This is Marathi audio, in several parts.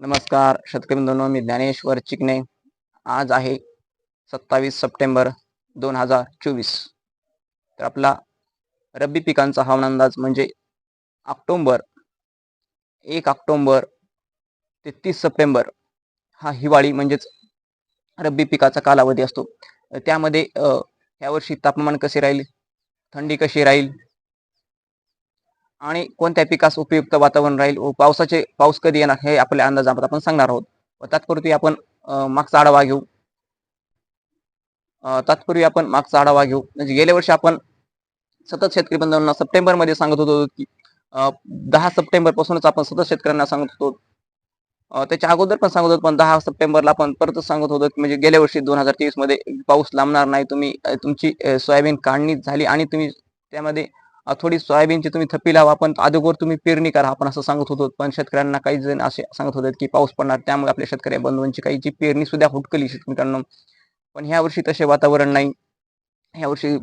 नमस्कार शेतकरी मी ज्ञानेश्वर चिकणे आज आहे सत्तावीस सप्टेंबर दोन हजार चोवीस. तर आपला रब्बी पिकांचा हवामान अंदाज म्हणजे ऑक्टोंबर एक ऑक्टोंबर ते तीस सप्टेंबर हा हिवाळी म्हणजेच रब्बी पिकाचा कालावधी असतो. त्यामध्ये यावर्षी तापमान कसे राहील? थंडी कशी राहील? आणि कोणत्या पिकास उपयुक्त वातावरण राहील? व पावसाचे पाऊस कधी येणार? हे आपल्या अंदाजात आपण सांगणार आहोत. व तात्पूर्वी आपण मागचा आढावा घेऊ. तात्पूर्वी आपण मागचा आढावा घेऊ. म्हणजे गेल्या वर्षी आपण सतत शेतकरी बंधूंना सप्टेंबरमध्ये सांगत होतो की दहा सप्टेंबर पासूनच आपण सतत शेतकऱ्यांना सांगत होतो. त्याच्या अगोदर पण सांगत होतो पण दहा सप्टेंबरला आपण परत सांगत होतो की म्हणजे गेल्या वर्षी दोन हजार तेवीसमध्ये पाऊस लांबणार नाही. तुम्ही तुमची सोयाबीन काढणी झाली आणि तुम्ही त्यामध्ये थोडी सोयाबीनची तुम्ही थप्पी लावा पण अगोदर तुम्ही पेरणी करा आपण असं सांगत होतो. पण शेतकऱ्यांना काही जण असे सांगत होते की पाऊस पडणार त्यामुळे आपल्या शेतकरी बंधूंची काही जी पेरणी सुद्धा हुटकली शेतकऱ्यांना. पण ह्या वर्षी तसे वातावरण नाही. ह्या वर्षी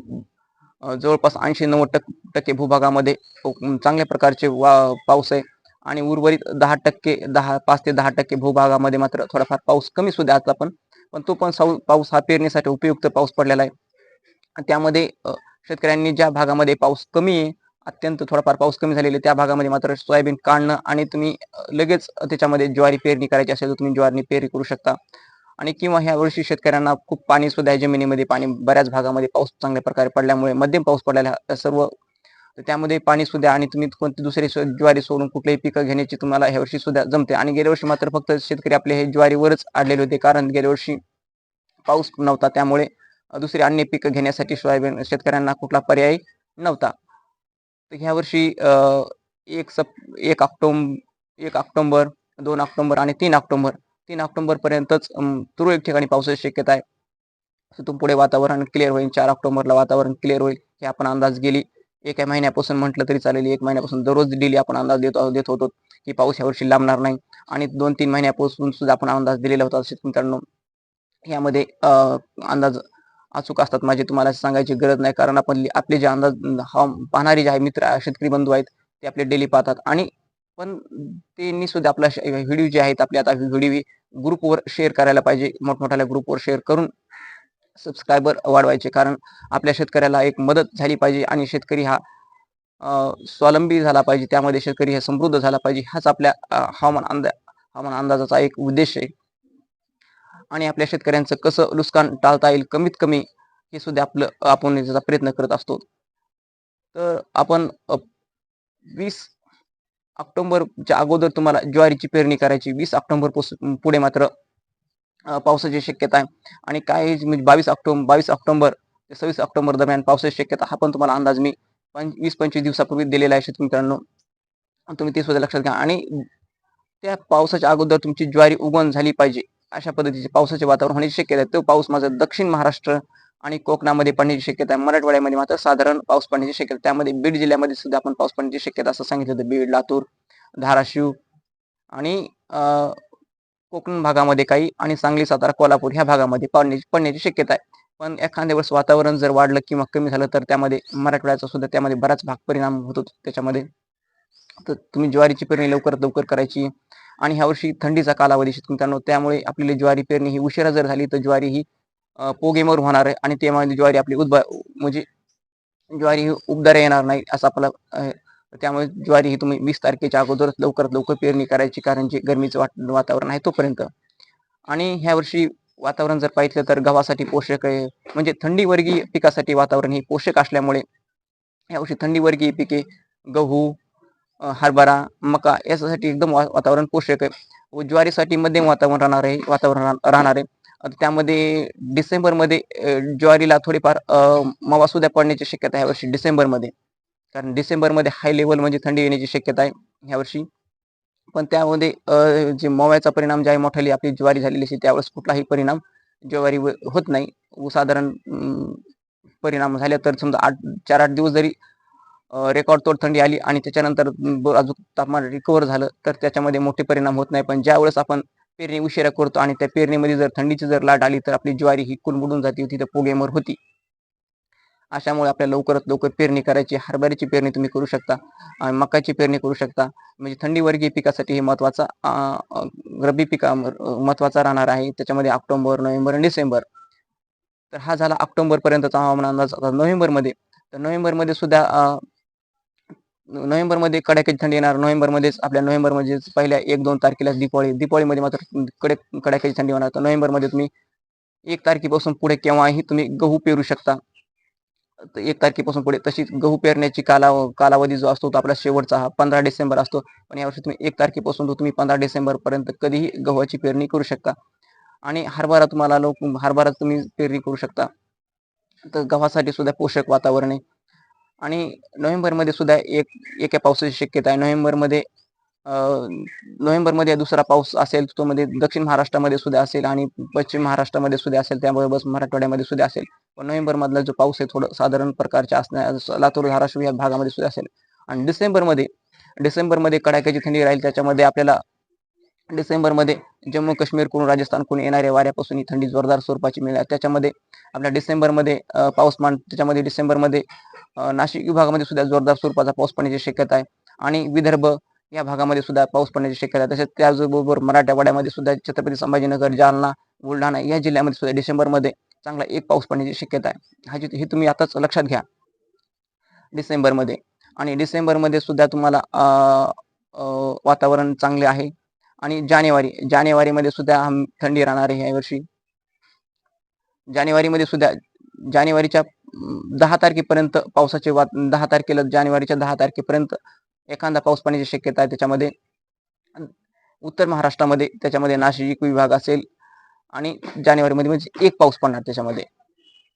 जवळपास ऐंशी नव्वद टक्के टक्के भूभागामध्ये चांगल्या प्रकारचे वा पाऊस आहे. आणि उर्वरित दहा टक्के दहा पाच ते दहा टक्के भूभागामध्ये मात्र थोडाफार पाऊस कमी सुद्धा आता पण. पण तो पण साऊ पाऊस हा पेरणीसाठी उपयुक्त पाऊस पडलेला आहे. त्यामध्ये शेतकऱ्यांनी ज्या भागामध्ये पाऊस कमी आहे अत्यंत थोडाफार पाऊस कमी झालेला आहे त्या भागामध्ये मात्र सोयाबीन काढणं आणि तुम्ही लगेच त्याच्यामध्ये ज्वारी पेरणी करायची असेल तर तुम्ही ज्वारी पेरणी करू शकता. आणि किंवा ह्या वर्षी शेतकऱ्यांना खूप पाणी सुद्धा आहे जमिनीमध्ये पाणी बऱ्याच भागामध्ये पाऊस चांगल्या प्रकारे पडल्यामुळे मध्यम पाऊस पडलेला सर्व त्यामध्ये पाणी सुद्धा आणि तुम्ही कोणती दुसरी ज्वारी सोडून कुठलेही पिकं घेण्याची तुम्हाला ह्या वर्षी सुद्धा जमते. आणि गेल्या वर्षी मात्र फक्त शेतकरी आपले हे ज्वारीवरच अडलेले होते कारण गेल्या वर्षी पाऊस नव्हता त्यामुळे दुसरी अन्य पिकं घेण्यासाठी सोयाबीन शेतकऱ्यांना कुठला पर्याय नव्हता. तर ह्या वर्षी एक सप एक ऑक्टोबर एक ऑक्टोंबर दोन ऑक्टोंबर आणि तीन ऑक्टोंबर. तीन ऑक्टोंबरपर्यंतच तुरळक ठिकाणी पावसाची शक्यता आहे. तिथून पुढे वातावरण क्लिअर होईल. चार ऑक्टोबरला वातावरण क्लिअर होईल. हे आपण अंदाज गेली. एका महिन्यापासून म्हटलं तरी चालेल. एक महिन्यापासून दररोज डेली आपण अंदाज देत देत होतो की पाऊस यावर्षी लांबणार नाही. आणि दोन तीन महिन्यापासून सुद्धा आपण अंदाज दिलेला होता शेतकरी मित्रांनो यामध्ये अंदाज अचूक असतात. माझी तुम्हाला सांगायची गरज नाही. कारण आपण आपले जे अंदाज हवाम- पाहणारे जे आहे मित्र शेतकरी बंधू आहेत ते आपले डेली पाहतात. आणि पण त्यांनी सुद्धा आपला व्हिडिओ जे आहेत आपले आता व्हिडिओ ग्रुपवर शेअर करायला पाहिजे. मोठमोठ्या ग्रुपवर शेअर करून सबस्क्रायबर वाढवायचे. कारण आपल्या शेतकऱ्याला एक मदत झाली पाहिजे आणि शेतकरी हा स्वावलंबी झाला पाहिजे. त्यामध्ये शेतकरी हा समृद्ध झाला पाहिजे. हाच आपल्या हवामान अंदा हवामान अंदाजाचा एक उद्देश आहे. आणि आपल्या शेतकऱ्यांचं कसं नुकसान टाळता येईल कमीत कमी हे सुद्धा आपलं आपण त्याचा प्रयत्न करत असतो. तर आपण वीस ऑक्टोंबरच्या अगोदर तुम्हाला ज्वारीची पेरणी करायची. वीस ऑक्टोंबर पुढे मात्र पावसाची शक्यता आहे. आणि काय म्हणजे बावीस ऑक्टोबर बावीस ऑक्टोबर ते सव्वीस ऑक्टोबर दरम्यान पावसाची शक्यता हा पण तुम्हाला अंदाज मी पंच वीस पंचवीस दिवसापूर्वी दिलेला आहे शेतकरी मित्रांनो तुम्ही ते सुद्धा लक्षात घ्या. आणि त्या पावसाच्या अगोदर तुमची ज्वारी उगवण झाली पाहिजे. अशा पद्धतीचे पावसाचे वातावरण होण्याची शक्यता आहे. तो पाऊस माझा दक्षिण महाराष्ट्र आणि कोकणामध्ये पडण्याची शक्यता आहे. मराठवाड्यामध्ये मात्र साधारण पाऊस पडण्याची शक्यता त्यामध्ये बीड जिल्ह्यामध्ये सुद्धा आपण पाऊस पडण्याची शक्यता असं सांगितलं होतं. बीड लातूर धाराशिव आणि कोकण भागामध्ये काही आणि सांगली सातारा कोल्हापूर ह्या भागामध्ये पडण्याची पडण्याची शक्यता आहे. पण एखाद्या वेळेस वातावरण जर वाढलं किंवा कमी झालं तर त्यामध्ये मराठवाड्याचा सुद्धा त्यामध्ये बराच भाग परिणाम होतो त्याच्यामध्ये. तर तुम्ही ज्वारीची पेरणी लवकरात लवकर करायची आणि ह्या वर्षी थंडीचा कालावधी शेतकरी त्यामुळे आपली ज्वारी पेरणी ही उशिरा जर झाली तर ज्वारी ही पोगेमवर होणार आहे आणि त्यामुळे ज्वारी आपली उद्भा म्हणजे ज्वारी ही उबदार येणार नाही असं आपला त्यामुळे ज्वारी ही तुम्ही वीस तारखेच्या अगोदरच लवकरात लवकर पेरणी करायची कारण जे गरमीचं वाट वातावरण आहे तोपर्यंत. आणि ह्या वर्षी वातावरण जर पाहिलं तर गव्हासाठी पोषक आहे म्हणजे थंडीवर्गीय पिकासाठी वातावरण हे पोषक असल्यामुळे यावर्षी थंडीवर्गीय पिके गहू हरभरा मका याच्यासाठी एकदम वा- वातावरण पोषक आहे. व ज्वारीसाठी मध्यम वातावरण राहणार आहे वातावरण राहणार आहे. त्यामध्ये डिसेंबरमध्ये ज्वारीला थोडीफार अ, मावा सुद्धा पडण्याची शक्यता आहे यावर्षी डिसेंबरमध्ये. कारण डिसेंबरमध्ये हाय लेवल म्हणजे थंडी येण्याची शक्यता आहे ह्यावर्षी पण त्यामध्ये जे मव्याचा परिणाम जे आहे मोठाली आपली ज्वारी झालेली असते त्यावेळेस कुठलाही परिणाम ज्वारी होत नाही. व साधारण परिणाम झाले तर समजा आठ चार आठ दिवस जरी रेकॉर्ड तोड थंडी आली आणि त्याच्यानंतर अजून तापमान रिकवर झालं तर त्याच्यामध्ये मोठे परिणाम होत नाही. पण ज्यावेळेस आपण पेरणी उशिरा करतो आणि त्या पेरणीमध्ये जर थंडीची जर लाट आली तर आपली ज्वारी ही कुणबुडून जाते तिथं पोगेमर होती. अशामुळे आपल्याला लवकरात लवकर पेरणी करायची हरभऱ्याची पेरणी तुम्ही करू शकता आणि मकाची पेरणी करू शकता. म्हणजे थंडीवर्गीय पिकासाठी हे महत्त्वाचा रब्बी पिका महत्त्वाचा राहणार आहे. त्याच्यामध्ये ऑक्टोबर नोव्हेंबर आणि डिसेंबर. तर हा झाला ऑक्टोबर पर्यंतचा हवामान अंदाज. नोव्हेंबरमध्ये तर नोव्हेंबरमध्ये सुद्धा नोव्हेंबरमध्ये कडाक्याची थंडी येणार नोव्हेंबरमध्येच आपल्या नोव्हेंबरमध्ये पहिल्या एक दोन तारखेला दिपाळी दिपाळीमध्ये मात्रकडे कडाक्याची थंडी होणार. तर नोव्हेंबरमध्ये तुम्ही एक तारखेपासून पुढे केव्हाही तुम्ही गहू पेरू शकता. तर एक तारखेपासून पुढे तशीच गहू पेरण्याची काला कालावधी जो असतो तो आपला शेवटचा हा पंधरा डिसेंबर असतो. पण यावर्षी तुम्ही एक तारखेपासून तो तुम्ही पंधरा डिसेंबरपर्यंत कधीही गव्हाची पेरणी करू शकता. आणि हरभरा तुम्हाला लोक हरभरा तुम्ही पेरणी करू शकता. तर गव्हासाठी सुद्धा पोषक वातावरण आहे. आणि नोव्हेंबरमध्ये सुद्धा एक एका पावसाची शक्यता आहे. नोव्हेंबरमध्ये नोव्हेंबरमध्ये दुसरा पाऊस असेल तो मध्ये दक्षिण महाराष्ट्रामध्ये सुद्धा असेल आणि पश्चिम महाराष्ट्रामध्ये सुद्धा असेल त्याबरोबर मराठवाड्यामध्ये सुद्धा असेल. पण नोव्हेंबरमधला जो पाऊस आहे थोडं साधारण प्रकारच्या असणार लातूर धाराशिव या भागामध्ये सुद्धा असेल. आणि डिसेंबरमध्ये डिसेंबरमध्ये कडाक्याची थंडी राहील त्याच्यामध्ये आपल्याला डिसेंबरमध्ये जम्मू काश्मीरकडून राजस्थानकडून येणाऱ्या वाऱ्यापासून ही थंडी जोरदार स्वरूपाची मिळणार. त्याच्यामध्ये आपल्या डिसेंबरमध्ये पाऊस पाऊसमान त्याच्यामध्ये डिसेंबरमध्ये नाशिक विभागामध्ये सुद्धा जोरदार स्वरूपाचा पाऊस पडण्याची शक्यता आहे. आणि विदर्भ या भागामध्ये सुद्धा पाऊस पडण्याची शक्यता आहे. तसेच त्याचबरोबर मराठवाड्यामध्ये सुद्धा छत्रपती संभाजीनगर जालना बुलढाणा या जिल्ह्यामध्ये सुद्धा डिसेंबरमध्ये चांगला एक पाऊस पडण्याची शक्यता आहे. हा हे तुम्ही आताच लक्षात घ्या. डिसेंबरमध्ये. आणि डिसेंबरमध्ये सुद्धा तुम्हाला अं, अं, वातावरण चांगले आहे. आणि जानेवारी जानेवारीमध्ये सुद्धा थंडी राहणार आहे यावर्षी जानेवारीमध्ये सुद्धा जानेवारीच्या दहा तारखेपर्यंत पावसाचे वा दहा तारखेला जानेवारीच्या दहा तारखेपर्यंत एखादा पाऊस पाण्याची शक्यता आहे त्याच्यामध्ये. उत्तर महाराष्ट्रामध्ये त्याच्यामध्ये नाशिक विभाग असेल आणि जानेवारीमध्ये म्हणजे एक पाऊस पडणार त्याच्यामध्ये.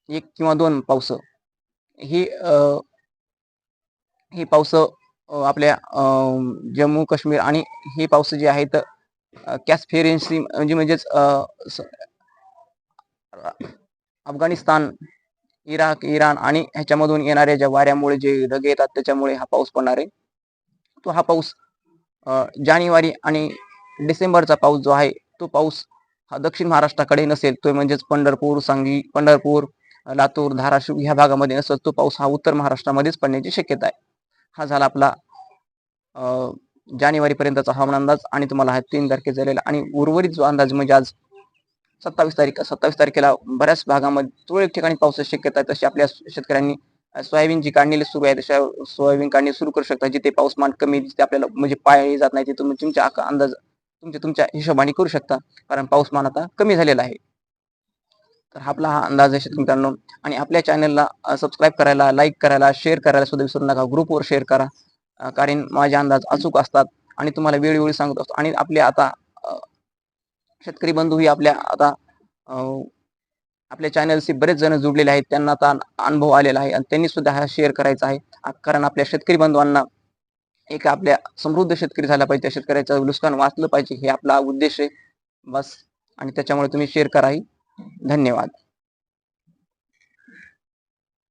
एक किंवा दोन पाऊस ही ही पाऊस आपल्या जम्मू काश्मीर आणि ही पाऊस जे आहेत कॅस्फेरेन्सी म्हणजे म्हणजेच अफगाणिस्तान इराक इराण आणि ह्याच्यामधून येणाऱ्या ज्या वाऱ्यामुळे जे ढग येतात त्याच्यामुळे हा पाऊस पडणार आहे. तो हा पाऊस जानेवारी आणि डिसेंबरचा पाऊस जो आहे तो पाऊस हा दक्षिण महाराष्ट्राकडे नसेल तो म्हणजेच पंढरपूर सांगली पंढरपूर लातूर धाराशिव ह्या भागामध्ये नसेल तो पाऊस हा उत्तर महाराष्ट्रामध्येच पडण्याची शक्यता आहे. हा झाला आपला जानेवारीपर्यंतचा हवामान अंदाज आणि तुम्हाला हा तीन तारखे झालेला आणि उर्वरित जो अंदाज म्हणजे आज सत्तावीस तारीख सत्तावीस तारखेला बऱ्याच भागामध्ये तुरळक ठिकाणी पावसाची शक्यता आहे तशी आपल्या शेतकऱ्यांनी सोयाबीन जी काढणी सुरू आहे तशा सोयाबीन काढणी सुरू करू शकता जिथे पाऊसमान कमी जिथे आपल्याला म्हणजे पाळी जात नाही तिथे तुम्ही तुमच्या अंदाज तुमच्या तुमच्या हिशोबाने करू शकता कारण पाऊसमान आता कमी झालेला आहे. तर आपला हा अंदाज आहे शेतकरी मित्रांनो आणि आपल्या चॅनलला सबस्क्राईब करायला लाईक करायला शेअर करायला सुद्धा विसरू नका ग्रुपवर शेअर करा कारण माझे अंदाज अचूक असतात आणि तुम्हाला वेळोवेळी सांगत असतो आणि आपले आता शेतकरी बंधू ही आपल्या आता आपल्या चॅनलशी बरेच जण जुडलेले आहेत. त्यांना आता अनुभव आलेला आहे. आणि त्यांनी सुद्धा हा शेअर करायचा आहे. कारण आपल्या शेतकरी बंधवांना एक आपल्या समृद्ध शेतकरी झाला पाहिजे. त्या शेतकऱ्याचं नुकसान वाचलं पाहिजे. हे आपला उद्देश आहे. बस. आणि त्याच्यामुळे तुम्ही शेअर कराही धन्यवाद.